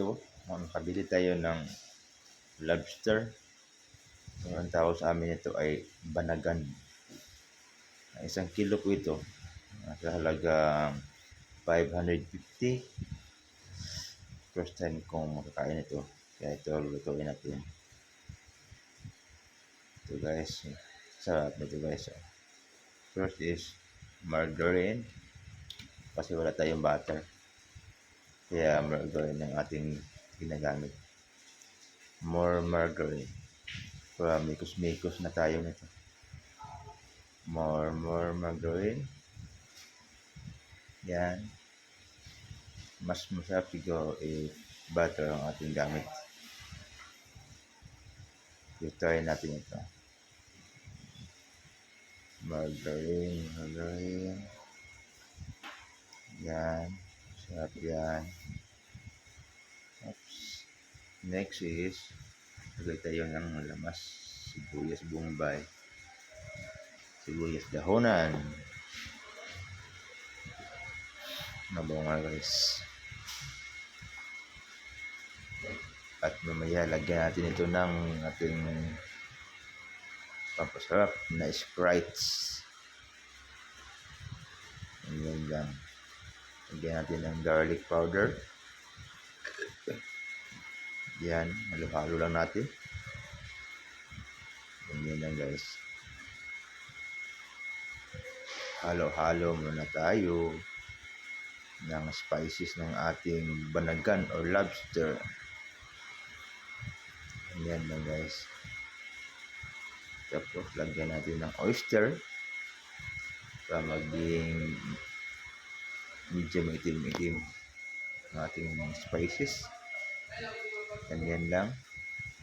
ito, makakabili tayo ng lobster. Yung ang tawag sa amin ito ay banagan. Isang kilo po ito. Nasa halagang 550. First time kong makakain ito. Kaya ito, lutuin natin. Ito guys. Sarap nito guys. First is margarine. Kasi wala tayong butter. Kaya margarine ang ating ginagamit. More margarine. Para mikos-mikos na tayo nito. More, more margarine. Yan. Mas masarap siguro if butter ang ating gamit. I-try natin ito. Margarine, margarine. Yan. Sarap yan. Next is, lagay tayo ng lamas. Sibuyas bombay. Sibuyas dahonan. Nabunga guys. At mamaya lagyan natin ito ng ating pampasarap na sprites. Yan lang. Lagyan natin ng garlic powder. Yan, halo-halo lang natin. Ganyan lang guys. Halo-halo muna tayo ng spices ng ating banagan or lobster. Yan lang guys. Tapos lagyan natin ng oyster para maging medyo maitim-itim ang ating spices. Ganyan lang.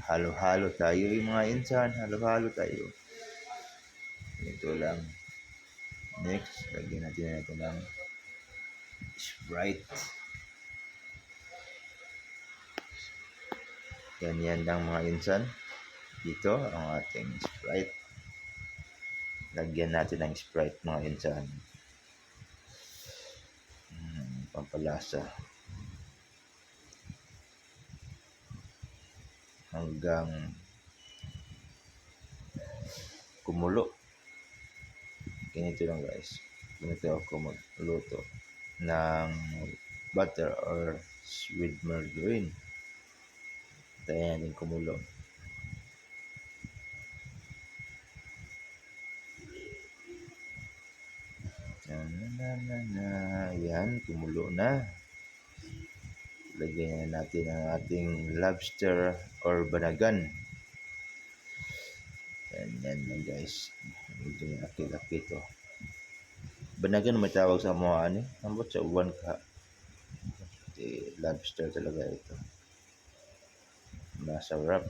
Halo-halo tayo yung mga insan. Halo-halo tayo. Ito lang. Next, lagyan natin ito ng Sprite. Ganyan lang mga insan. Dito ang ating Sprite. Lagyan natin ng Sprite mga insan. Hmm, pampalasa. Hanggang kumulo. Ganito lang guys. Ganito ako magluto ng butter or sweet margarine. Tayo natin kumulo. Yan, na, na, na, yan, kumulo na lagyan na natin ang ating lobster or banagan. Yan, yan lang guys. Medyo laki-laki to. Banagan may tawag sa mga ano. Ambot sa uwan ka. Lobster talaga ito. Masarap.